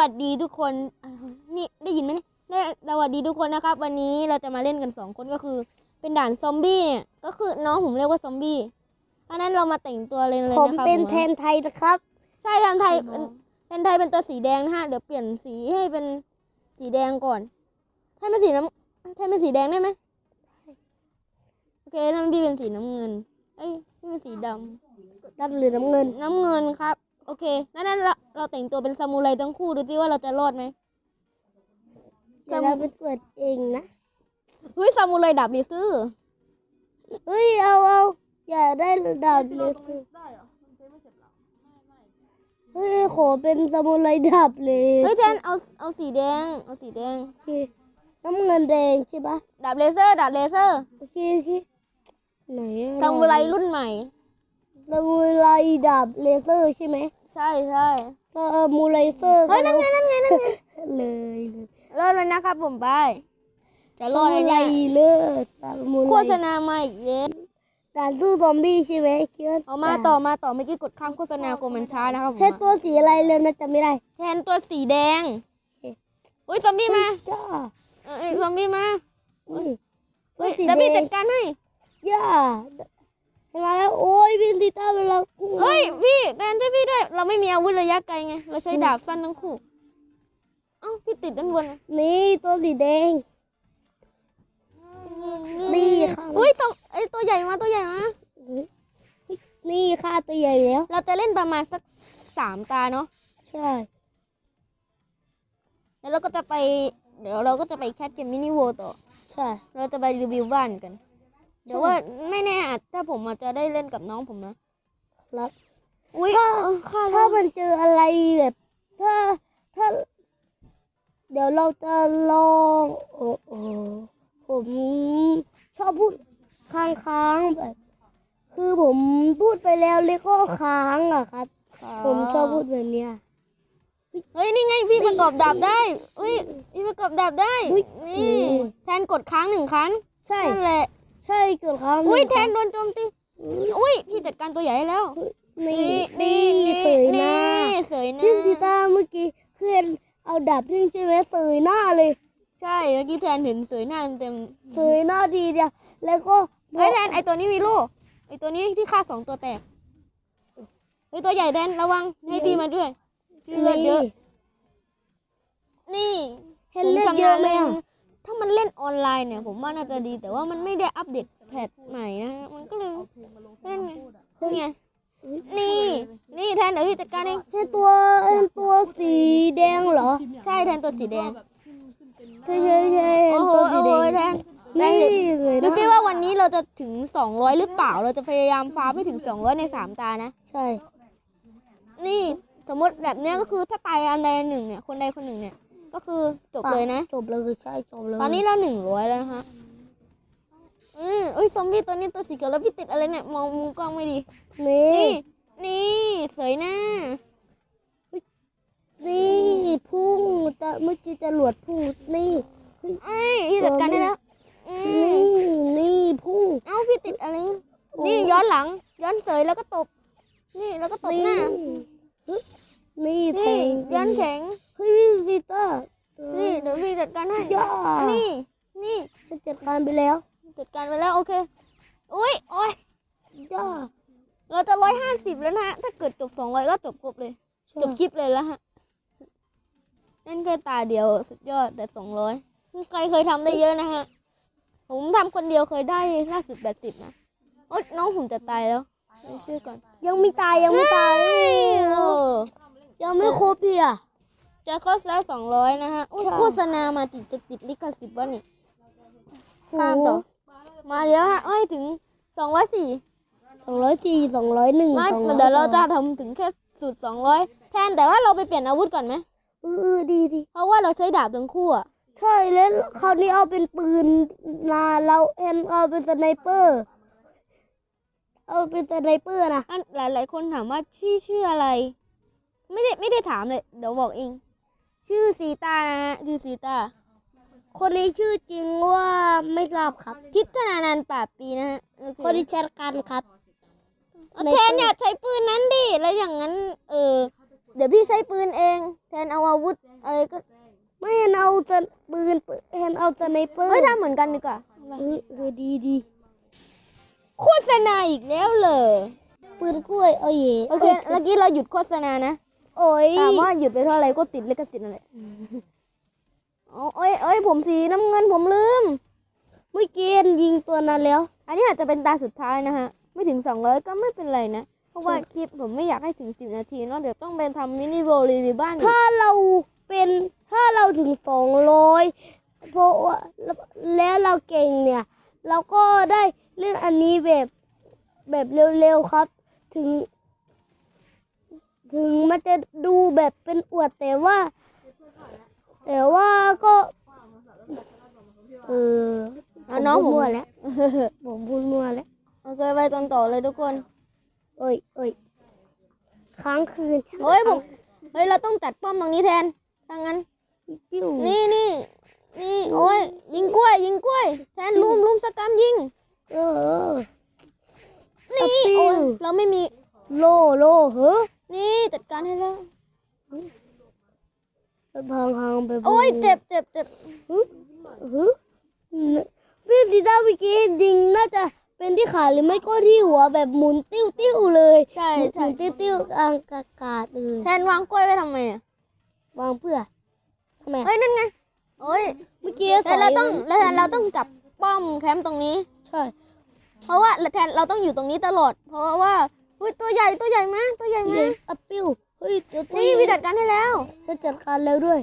สวัสดีทุกคนอ่านี่ได้ยินไหมเนี่ยได้สวัสดีทุกคนนะครับ วันนี้เราจะมาเล่นกันสองคนก็คือ เป็นด่านซอมบี้เนี่ยก็คือน้องผมเรียกว่าซอมบี้อันนั้นเรามาแต่งตัวเลยเลยผมนะครับเป็นว่าแทนไทยนะครับ ใช่แทนไทยเป็นแทนไทยเป็นตัวสีแดงนะฮะเดี๋ยวเปลี่ยนสีให้เป็นสีแดงก่อนให้เป็นสีน้ำให้เป็นสีแดงได้ไหมโอเคถ้าพี่เป็นสีน้ำเงิน เอ้ยพี่เป็นสีดำดำหรือน้ำเงิน น้ำเงินครับ โอเค นั่นนั่นเราเราแต่งตัวเป็นซามูไรทั้งคู่ดูสิว่าเราจะรอดไหมเดี๋ยวเราไปเปิดเองนะเฮ้ยซามูไรดาบลิซือเฮ้ยเอาเอาอย่าได้ดาบเลยสิเฮ้ยขอเป็นสมุไรดาบเลยเฮ้ยแทนเอาเอาสีแดง เอาสีแดงโอเคน้ำเงินแดงใช่ปะดาบเลเซอร์ดาบเลเซอร์โอเคโอเคไหนอะซามูไรรุ่นใหม่ สมุไรดาบเลเซอร์ใช่ไหมใช่ใช่สมุไรเซอร์เฮ้ยนั่นไงนั่นไงนั่นไงเลยเลยรอดเลยนะครับผมไปจะรสอดมุเลยไรเนี่ยเลอร์สมุไรโฆษณามาอีกแล้วด่านสู้ซอมบี้ใช่ไหมคิดว่าเอามาต่อมาต่อเมื่อกี้กดข้ามโฆษณากลัวมันช้านะครับผมแค่ตัวสีอะไรเลยนะจำไม่ได้ แทนตัวสีแดงโอเคอุ้ยซอมบี้มาจ้าเอ้ยซอมบี้มาอืมเฮ้ยสีเดี๋ยวพี่แดจังดการให้ย่าเห็น มาแล้วโอ้ยพี่ติต้าเป็นเราเฮ้ยพี่แทนช่วยพี่ด้วย เราไม่มีอาวุธระยะไกลไง เราใช้ดาบสั้นทั้งคู่ เอ้าพี่ติดด้านบนนะนี่ตัวสีแดง นี่ค่ะ อุ้ยสองไอตัวใหญ่มาตัวใหญ่มา นี่ค่าตัวใหญ่แล้ว เราจะเล่นประมาณสักสามตาเนาะ ใช่ แล้วเราก็จะไป เดี๋ยวเราก็จะไปแคทเกมมินิโวต่อ ใช่ เราจะไปรีวิวบ้านกัน เดี๋ยวว่าไม่แน่อาจ ถ้าผมอาจจะได้เล่นกับน้องผมนะครับอุ้ยถ้าเออฆ่าถ้าแล้วมันเจออะไรแบบ ถ้าถ้า เดี๋ยวเราจะลองโอ้โอ้ผมชอบพูดค้างๆแบบ คือผมพูดไปแล้วเลยก็ค้างอะครับ ผมชอบพูดแบบเนี้ยเฮ้ยนี่ไงพี่ประกอบดาบได้อุ้ยพี่ประกอบดาบได้อุ๊ยนี่นี่แทนกดค้างหนึ่งครั้งใช่นั่นแหละ ใช่เกิดค้างอุ้ยหงแทครั้นงโดนโจมตีอุ้ยพี่จัดการตัวใหญ่ให้แล้วนี่นี่เสยหน้าเสยหน้าพี่จิต้าเมื่อกี้เพื่อนเอาดาบทิ้งใช่ไหมเสยหน้าเลย ใช่เมื่อกี้แทนเห็นเสยหน้าเต็มเสยหน้าทีเดียวแล้วก็ๆไอ้ยแทนไอตัวนี้มีลูกไอตัวนี้ที่ฆ่าสองตัวแตกเฮ้ยตัวใหญ่แทนระวังให้พี่มาด้วยพี่เลือดเยอะ นี่เห็นเลือดเยอะไหมอะ ถ้ามันเล่นออนไลน์เนี่ย ผมว่าน่าจะดี แต่ว่ามันไม่ได้อัปเดตแพทใหม่นะฮะมันก็เลยเล่นไงนี่ไงนี่ นี่แทนเดี๋ยวพี่จัดการเองเห็นตัวเห็นตัวสีแดงเหรอ ใช่แทนตัวสีแดงใช่ใช่ใช่เห็โอ้นโหตัวสีโอ้แดโหงแทนแทนี่นเลยดูนะซิว่าวันนี้เราจะถึง 200 หรือเปล่า เราจะพยายามฟาร์มให้ถึง 200 ใน 3 ตานะ ใช่ นี่สมมติแบบเนี้ยก็คือถ้าตายอันใดอันหนึ่งเนี่ย คนใดคนหนึ่งเนี่ย ก็คือจบเลยนะ จบเลยใช่จบเลยตอนนี้เราหนึ่งร้อยแล้วนะฮะอืมเอ้ยซอมบี้ตัวนี้ตัวสีเขียวแล้วพี่ติดอะไรเนี่ยมองมุมกล้องไม่ดี นี่ นี่นี่เสยหน้านี่พุ่งจะเมื่อกี้จะหลวดพุ่งนี่เอ้ยพี่จัดการได้แล้วอืมนี่นี่พุ่งเอ้าพี่ติดอะไร นี่ย้อนหลัง ย้อนเสยแล้วก็ตบ นี่แล้วก็ตบหน้านี่แทนี่งย้อนแข็ง เฮ้ยพี่ซิตานี่เดี๋ยวพี่จัดการให้ย่านี่ นี่จัดการไปแล้ว จัดการไปแล้วโอเค อุ้ยโอ้ยย่าเราจะร้อยห้าสิบแล้วนะฮะ ถ้าเกิดจบสองร้อยก็จบครบเลย จบคลิปเลยแล้วฮะเล่นแค่ตาเดียวสุดยอดแต่สองร้อยใครเคยทำได้เยอะนะฮะ ผมทำคนเดียวเคยได้ล่าสุดแปดสิบนะโอ๊ยน้องผมจะตายแล้วไปชื่อก่อน ยังไม่ตายยังไม่ตายยังไม่ครบเลยอะ จะคอสแล้วสองร้อยนะฮะโอ้ยใช่โฆษณามาติดจะติดลิขสิทธิ์วะนี่ข้ามต่อ มาเดี๋ยวฮะเอ้ยถึงสองร้อยสี่สองร้อยสี่สองร้อยหนึ่งไม่สองร้อยเดี๋ยวเราจะทำถึงแค่สุดสองร้อยแทนแต่ว่าเราไปเปลี่ยนอาวุธก่อนไหมเออดีดีเพราะว่าเราใช้ดาบทั้งคู่อะใช่แล้วคราวนี้เอาเป็นปืนนาเราเอ็นเอาเป็นสไนเปอร์เอาเป็นสไนเปอร์นะอันหลายๆคนถามว่าชื่อชื่ออะไร ไม่ได้ไม่ได้ถามเลย เดี๋ยวบอกเอง ชื่อซีตานะฮะชื่อซีตา คนนี้ชื่อจริงว่าไม่ทราบครับ ทิศนานันท์ป่าบปีนะฮะโอเคคนที่แชทกันครับเอาแทนอย่าใช้ปืนนั้นดิแล้วอย่างนั้น เออ เดี๋ยวพี่ใช้ปืนเอง แทนเอาอาวุธอะไรก็ไม่เห็นเอาจะปืนเห็นเอาจะในเปอร์เฮ้ยทำเหมือนกันดีกว่าเออเออดีดีโฆษณาอีกแล้วเหรอปืนกล้วยเอาเย่โอเคเมื่อกี้เราหยุดโฆษณานะ โอ้ยถามว่าหยุดไปเท่าไหร่ก็ติดลิขสิทธิ์นั่นแหละอ๋อเอ้ยเอ้ยผมสีน้ำเงินผมลืม เมื่อกี้เห็นยิงตัวนั้นแล้ว อันนี้อาจจะเป็นตาสุดท้ายนะฮะ ไม่ถึง200ก็ไม่เป็นไรนะ เพราะว่าคลิปผมไม่อยากให้ถึง10นาทีเนาะเดี๋ยวต้องไปทำมินิโวรีวิวบ้านอีกถ้าเราเป็นถ้าเราถึงสองร้อยเพราะว่าแล้วเราเก่งเนี่ย เราก็ได้เล่นอันนี้แบบแบบเร็วๆครับ ถึง ถึงมันจะดูแบบเป็นอวดแต่ว่า แต่ว่าก็เอออะน้องพูดผมมั่วแล้วผมพูดมั่วแล้วโอเคไปตอนต่อเลยทุกคนเอ้ยเอ้ยค้างคืนเฮ้ยผมเฮ้ยเราต้องจัดป้อมตรงนี้แทนถ้างั้นปิ้วนี่นี่นี่โอ้ยยิงกล้วย ยิงกล้วย แทนลุมลุมสกรรมยิงเออนี่อะปิ้วโอ้ยเราไม่มีโลโลเฮ้อ นี่จัดการให้แล้วไปพังพังไปโอ้ยเจ็บเจ็บเจ็บฮึฮึพี่ซีต้าเมื่อกี้ยิงน่าจะเป็นที่ขาหรือไม่ก็ที่หัวแบบหมุนติ้วติ้วเลย ใช่หมุใช่นติ้วติ้วกลางอากาศเลยแทนวางกล้วยไว้ทำไมอะวางเพื่อทำไมเฮ้ยนั่นไงโอ้ยเมื่อกี้แต่เราต้องแล้วแทนเราต้องจับป้อมแคมป์ตรงนี้ ใช่ เพราะว่าแทนเราต้องอยู่ตรงนี้ตลอด เพราะว่า เฮ้ยตัวใหญ่ตัวใหญ่มากตัวใหญ่เฮ้มายกอัปปิ้วเฮ้ยเดี๋ยวตัวนี่พี่จัดการให้แล้วจะจัดการแล้วด้วย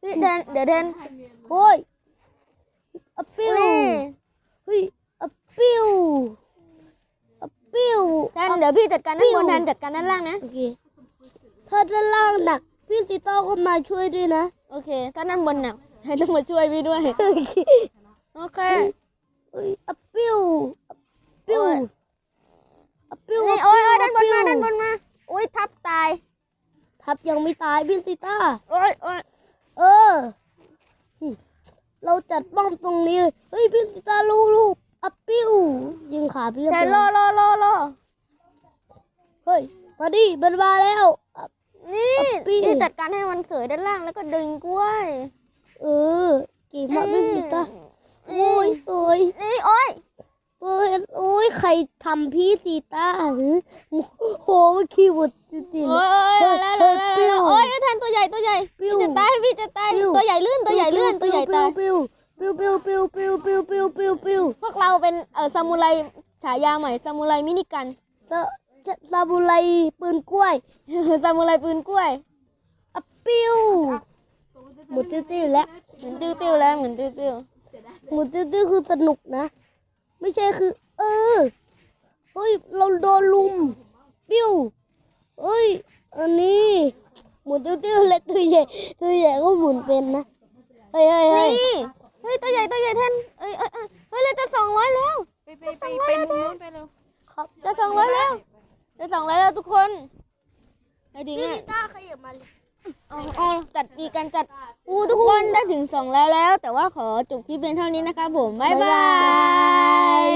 พี่แทนเดี๋ยวแทนโอ้ยอัปปิ้วนี่เฮ้ยอัปปิ้วอัปปิ้วแทนเดี๋ยวพี่จัดการด้านบนปิ้วแทนจัดการด้านล่างนะโอเคถ้าด้านล่างหนักพี่ซีโต้ก็มาช่วยด้วยนะโอเค ถ้าด้านบนหนักให้ต้องมาช่วยพี่ด้วยโอเคเอ้ยอัปปิ้วอัปปิ้วโอ้ยอั ปปิ้วนี่อัโอ้ปยปิ้วโอ้ยด้านบนมาอัปปิ้วด้านบนมาอุ้ยทับตายทับยังไม่ตายพี่ซีต้าโอ้ยโอ้ยเออหึเราจัดป้อมตรงนี้เลยเฮ้ยพี่ซีต้าลูกลูกอัปปิ้วยิงขาพี่แทนรอรอรอรอเฮ้ยมาดิมันมาแล้วอัปนี่อัปปี้พี่จัดการให้มันเสยด้านล่างแล้วก็ดึงกล้วย เออเก่งมากพี่ซีต้าโอ้ยโอ้ยนี่โอ้ย โอ้ยโอ้ยใครทำพี่ซีต้าหือโหเมื่อกี้หมดจริงๆโอ้เลยยแล้วแล้วแล้วปิ้แล้ววโอ้ยแทนตัวใหญ่ตัวใหญ่ปิ้พี่วจะตายพี่จะตายปิ้วตัวใหญ่ลื่นตัวใหญ่เลื่อนตัวใหญ่ตายปิ้วปิ้วปิ้วปิ้วปิ้วปิ้วปิ้วปิ้วปิ้วพวกเราเป็นเออซามูไรฉายาใหม่ซามูไรมินิกันจะจะซาบุไรปืนกล้วยซามูไรปืนกล้วยอะปิ้วหมุนติ้วๆแล้วเหมือนติ้วติ้วๆแล้วเหมือนติ้วติ้วหมุนติ้วๆคือสนุกนะ ไม่ใช่คือ เออ เฮ้ย เราโดนลุม ปิ้ว เฮ้ย อันนี้หมุนติ้วๆและตัวใหญ่ตัวใหญ่ก็หมุนเป็นนะ เฮ้ยเฮ้ยๆเฮ้ยนี่เฮ้ยตัวใหญ่ตัวใหญ่แทนเอ้ยเอ้ยเอ้ยเฮ้ยเราจะสองร้อยแล้ว ไปไปไปไปมุมนู้นไปเร็วครับจะสองร้อยแล้วจะสองร้อยแล้วทุกคนไอ้ดิงพี่อะ ลิต้าขยับมาเลย เอาเอาจัดมีการจัดอู้ทุกคนได้ถึงสองแล้วแล้ว แต่ว่าขอจบคลิปเพียงเท่านี้นะครับผม บ๊ายบาย